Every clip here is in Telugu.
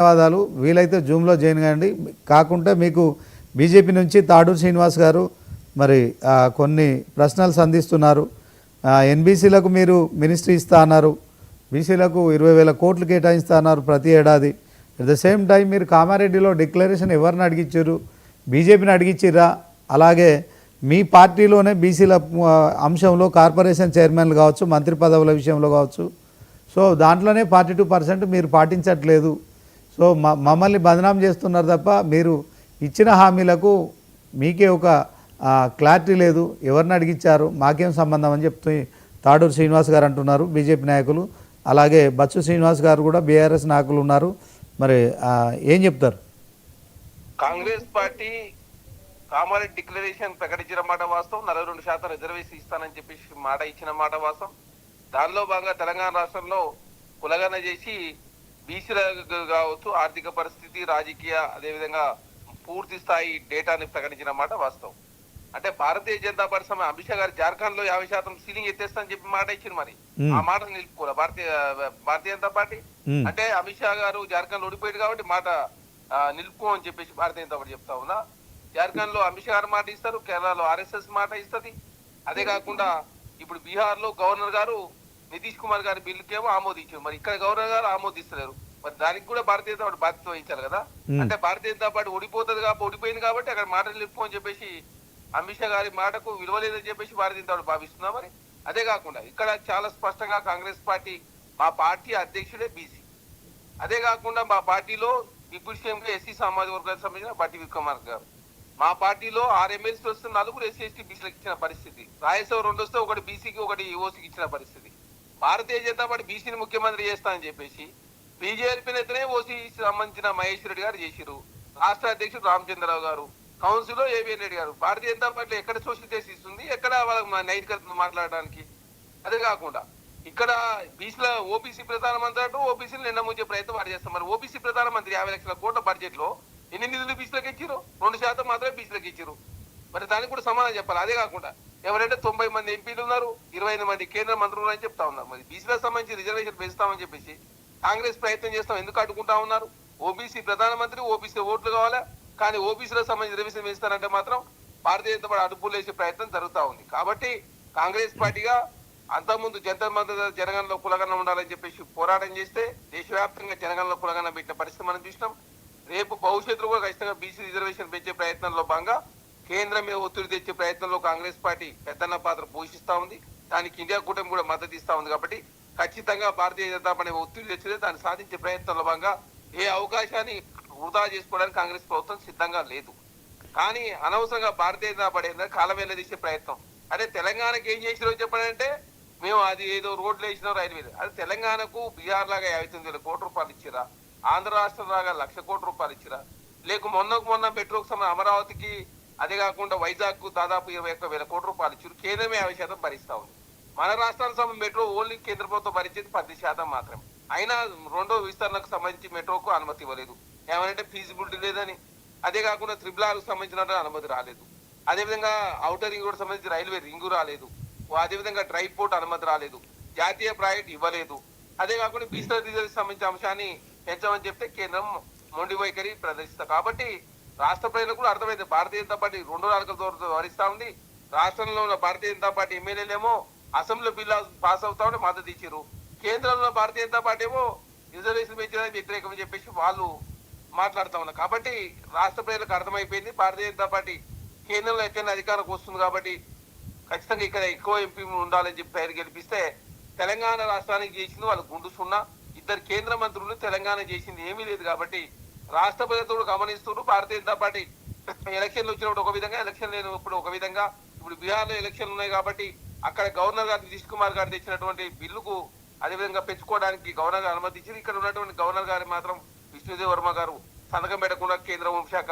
ధన్యవాదాలు. వీలైతే జూమ్లో జాయిన్ కాండి. కాకుంటే మీకు బీజేపీ నుంచి తాడూరు శ్రీనివాస్ గారు మరి కొన్ని ప్రశ్నలు సంధిస్తున్నారు. ఎన్బీసీలకు మీరు మినిస్ట్రీ ఇస్తా అన్నారు. బీసీలకు ఇరవై వేల కోట్లు కేటాయిస్తా అన్నారు ప్రతి ఏడాది. అట్ ద సేమ్ టైం మీరు కామారెడ్డిలో డిక్లరేషన్ ఎవరిని అడిగించారు బీజేపీని అడిగించిర్రా అలాగే మీ పార్టీలోనే బీసీల అంశంలో కార్పొరేషన్ చైర్మన్లు కావచ్చు మంత్రి పదవుల విషయంలో కావచ్చు. సో దాంట్లోనే ఫార్టీ టూ పర్సెంట్ మీరు పాటించట్లేదు. సో మ మమ్మల్ని బదనాం చేస్తున్నారు తప్ప మీరు ఇచ్చిన హామీలకు మీకే ఒక క్లారిటీ లేదు. ఎవరిని అడిగించారు మాకేం సంబంధం అని చెప్తూ తాడూరు శ్రీనివాస్ గారు అంటున్నారు బీజేపీ నాయకులు. అలాగే బచ్చు శ్రీనివాస్ గారు కూడా బీఆర్ఎస్ నాయకులు ఉన్నారు. మరి ఏం చెప్తారు? కాంగ్రెస్ పార్టీ కామారెడ్డి డిక్లరేషన్ ప్రకటించిన మాట వాస్తవం. నలభై రెండు శాతం రిజర్వేషన్ ఇస్తానని చెప్పేసి మాట ఇచ్చిన మాట వాస్తవం. దానిలో భాగంగా తెలంగాణ రాష్ట్రంలో కులగన చేసి బీసీలకు కావచ్చు ఆర్థిక పరిస్థితి రాజకీయ అదేవిధంగా పూర్తి స్థాయి డేటాని ప్రకటించిన మాట వాస్తవం. అంటే భారతీయ జనతా పార్టీ సమయం అమిత్ షా గారు జార్ఖండ్లో యాభై శాతం సీలింగ్ ఎత్తేస్తా అని చెప్పి మాట ఇచ్చింది మరి. ఆ మాట నిలుపుకోలే భారతీయ భారతీయ జనతా పార్టీ. అంటే అమిత్ షా గారు జార్ఖండ్ ఓడిపోయాడు కాబట్టి మాట నిలుపుకో అని చెప్పేసి భారతీయ జనతా పార్టీ చెప్తా ఉన్నా. జార్ఖండ్లో అమిత్ షా గారు మాట ఇస్తారు కేరళలో ఆర్ఎస్ఎస్ మాట ఇస్తది. అదే కాకుండా ఇప్పుడు బీహార్లో గవర్నర్ గారు నితీష్ కుమార్ గారి బిల్లుకేమో ఆమోదించారు. మరి ఇక్కడ గవర్నర్ గారు ఆమోదిస్తలేరు. మరి దానికి కూడా భారతీయ జనతా పార్టీ బాధ్యత వహించాలి కదా. అంటే భారతీయ జనతా పార్టీ ఓడిపోతుంది కాబట్టి ఓడిపోయింది కాబట్టి అక్కడ మాట నిలుపు అని చెప్పేసి అమిత్ షా గారి మాటకు విలువ లేదని చెప్పేసి భారతీయ జనతా పార్టీ భావిస్తుందా మరి? అదే కాకుండా ఇక్కడ చాలా స్పష్టంగా కాంగ్రెస్ పార్టీ మా పార్టీ అధ్యక్షుడే బీసీ. అదే కాకుండా మా పార్టీలో డిప్యూటీ సీఎం గా ఎస్సీ సామాజిక వర్గానికి సంబంధించిన బట్టి విక్రమార్క గారు. మా పార్టీలో ఆరు ఎమ్మెల్సీ వస్తే నలుగురు ఎస్సీ ఎస్టీ బీసీలకు ఇచ్చిన పరిస్థితి. రాయలసీమ రెండు వస్తే ఒకటి బీసీకి ఒకటి ఓసీకి ఇచ్చిన పరిస్థితి. భారతీయ జనతా పార్టీ బీసీని ముఖ్యమంత్రి చేస్తా అని చెప్పేసి బీజేపీ నేతనే ఓసీ సంబంధించిన మహేష్ రెడ్డి గారు చేసిరు రాష్ట్ర అధ్యక్షుడు రామచంద్రరావు గారు కౌన్సిల్లో ఏబిఎన్ రెడ్డి గారు. భారతీయ జనతా పార్టీ ఎక్కడ సోషల్ చేసి ఇస్తుంది ఎక్కడ వాళ్ళ నైతికత మాట్లాడడానికి? అదే కాకుండా ఇక్కడ బీసీల ఓబీసీ ప్రధానమంత్రి అంటూ ఓబీసీలు నిన్న ముంచే ప్రయత్నం వాడు చేస్తాం మరి ఓబీసీ ప్రధానమంత్రి యాభై లక్షల కోట్ల బడ్జెట్లో ఎన్ని నిధులు బీసీలకు ఇచ్చారు రెండు శాతం మాత్రమే బీసీలకు ఇచ్చారు మరి దానికి కూడా సమాధానం చెప్పాలి. అదే కాకుండా ఎవరంటే తొంభై మంది ఎంపీలు ఉన్నారు ఇరవై ఐదు మంది కేంద్ర మంత్రులు అని చెప్తా ఉన్నారు. మరి బీసీలకు సంబంధించి రిజర్వేషన్ పెంచుతామని చెప్పేసి కాంగ్రెస్ ప్రయత్నం చేస్తాం. ఎందుకు అడ్డుకుంటా ఉన్నారు? ఓబీసీ ప్రధానమంత్రి ఓబీసీ ఓట్లు కావాలా? కానీ ఓబీసీలకు సంబంధించి రిజర్వేషన్ పెంచుతారంటే మాత్రం భారతీయ జనతా పార్టీ అడుపులు వేసే ప్రయత్నం జరుగుతా ఉంది. కాబట్టి కాంగ్రెస్ పార్టీగా అంతకుముందు జంతర్ మంత్ర జనగణలో కులగన ఉండాలని చెప్పేసి పోరాటం చేస్తే దేశవ్యాప్తంగా జనగణలో కులగన పెట్టిన పరిస్థితి మనం చూసినాం. రేపు భవిష్యత్తులో కూడా ఖచ్చితంగా బీసీ రిజర్వేషన్ పెంచే ప్రయత్నంలో భాగంగా కేంద్రం మీద ఒత్తిడి తెచ్చే ప్రయత్నంలో కాంగ్రెస్ పార్టీ పెద్దన్న పాత్ర పోషిస్తా ఉంది. దానికి ఇండియా కూటమి కూడా మద్దతు ఇస్తా ఉంది కాబట్టి ఖచ్చితంగా భారతీయ జనతా పార్టీ ఒత్తిడి తెచ్చితే దాన్ని సాధించే ప్రయత్నంలో భాగంగా ఏ అవకాశాన్ని వృధా చేసుకోవడానికి కాంగ్రెస్ ప్రభుత్వం సిద్ధంగా లేదు. కానీ అనవసరంగా భారతీయ జనతా పార్టీ ఏంటంటే తీసే ప్రయత్నం. అదే తెలంగాణకి ఏం చేసిరో చెప్పాలంటే మేము అది ఏదో రోడ్లు వేసినా రైల్వే అది తెలంగాణకు బీహార్ లాగా యాభై తొమ్మిది వేల కోట్ల రూపాయలు ఇచ్చిరా ఆంధ్ర రాష్ట్రం లాగా లక్ష కోట్ల రూపాయలు ఇచ్చిరా లేక మొన్నకు మొన్న మెట్రోకి సంబంధించి అమరావతికి అదే కాకుండా వైజాగ్కు దాదాపు ఇరవై ఒక్క వేల కోట్ల రూపాయలు ఇచ్చారు. కేంద్రమే యాభై శాతం భరిస్తా ఉంది. మన రాష్ట్రానికి సంబంధించి మెట్రో ఓన్లీ కేంద్ర ప్రభుత్వం భరించేది పది శాతం మాత్రమే. అయినా రెండో విస్తరణకు సంబంధించి మెట్రోకు అనుమతి ఇవ్వలేదు. ఏమంటే ఫీజిబిలిటీ లేదని. అదే కాకుండా త్రిబుల్ ఆర్కు సంబంధించిన అనుమతి రాలేదు. అదేవిధంగా ఔటర్ రింగ్ రోడ్ సంబంధించి రైల్వే రింగు రాలేదు. అదేవిధంగా డ్రై పోర్ట్ అనుమతి రాలేదు. జాతీయ ప్రాజెక్ట్ ఇవ్వలేదు. అదే కాకుండా బీసీ రిజర్వ్ సంబంధించిన అంశాన్ని పెంచమని చెప్తే కేంద్రం మొండి వైఖరి ప్రదర్శిస్తారు కాబట్టి రాష్ట్ర ప్రజలకు కూడా అర్థమైంది. భారతీయ జనతా పార్టీ రెండు నాలుగు దూరంతో వరిస్తా ఉంది. రాష్ట్రంలో ఉన్న భారతీయ జనతా పార్టీ ఎమ్మెల్యేలేమో అసెంబ్లీ బిల్లు పాస్ అవుతా ఉంటే మద్దతు ఇచ్చారు కేంద్రంలో భారతీయ జనతా పార్టీ ఏమో రిజర్వేషన్ పెంచడానికి వ్యతిరేకం చెప్పేసి వాళ్ళు మాట్లాడుతా ఉన్నారు. కాబట్టి రాష్ట్ర ప్రజలకు అర్థమైపోయింది. భారతీయ జనతా పార్టీ కేంద్రంలో ఎక్కడైనా అధికారంకి వస్తుంది కాబట్టి ఖచ్చితంగా ఇక్కడ ఎక్కువ ఎంపీలు ఉండాలని చెప్పి పేరు గెలిపిస్తే తెలంగాణ రాష్ట్రానికి చేసింది వాళ్ళు గుండు సున్నా. ఇద్దరు కేంద్ర మంత్రులు తెలంగాణ చేసింది ఏమీ లేదు కాబట్టి రాష్ట్ర ప్రజలు గమనిస్తున్నారు భారతీయ జనతా పార్టీ. ఎలక్షన్లు వచ్చినప్పుడు ఒక విధంగా ఎలక్షన్ లేని ఇప్పుడు ఒక విధంగా. ఇప్పుడు బీహార్లో ఎలక్షన్లు ఉన్నాయి కాబట్టి అక్కడ గవర్నర్ గారు నితీష్ కుమార్ గారు తెచ్చినటువంటి బిల్లుకు అదేవిధంగా పెంచుకోవడానికి గవర్నర్ గారు అనుమతి ఇక్కడ ఉన్నటువంటి గవర్నర్ గారు మాత్రం విష్ణుదేవ్ వర్మ గారు సంతకం పెట్టకుండా కేంద్ర హోంశాఖ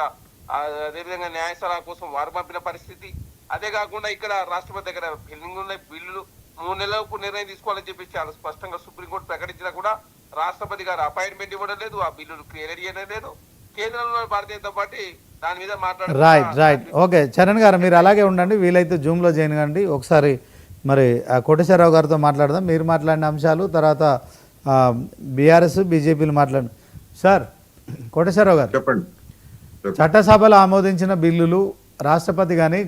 ఆ, అదేవిధంగా న్యాయస్థానాల కోసం వారు పంపిన పరిస్థితి. అదే కాకుండా ఇక్కడ రాష్ట్రపతి దగ్గర బిల్లులు ఉన్న బిల్లులు మూడు నెలలకు నిర్ణయం తీసుకోవాలని చెప్పి చాలా స్పష్టంగా సుప్రీంకోర్టు ప్రకటించినా కూడా రాష్ట్రపతి గారు అపాయింట్మెంట్ ఇవ్వడం లేదు ఆ బిల్లులు క్లియర్ చేయడం లేదు. కేంద్రంలో భారతీయ జనతా పార్టీ దాని మీద మాట్లాడుతున్నా- రైట్ రైట్ ఓకే చరణ్ గారు మీరు అలాగే ఉండండి. వీలైతే జూమ్లో జాయిన్ కండి. ఒకసారి మరి ఆ కోటేశ్వరరావు గారితో మాట్లాడదాం. మీరు మాట్లాడిన అంశాలు తర్వాత బీఆర్ఎస్ బీజేపీలు మాట్లాడి సార్ కోటేశ్వరరావు గారు చెప్పండి. చట్టసభలో ఆమోదించిన బిల్లులు రాష్ట్రపతి కానీ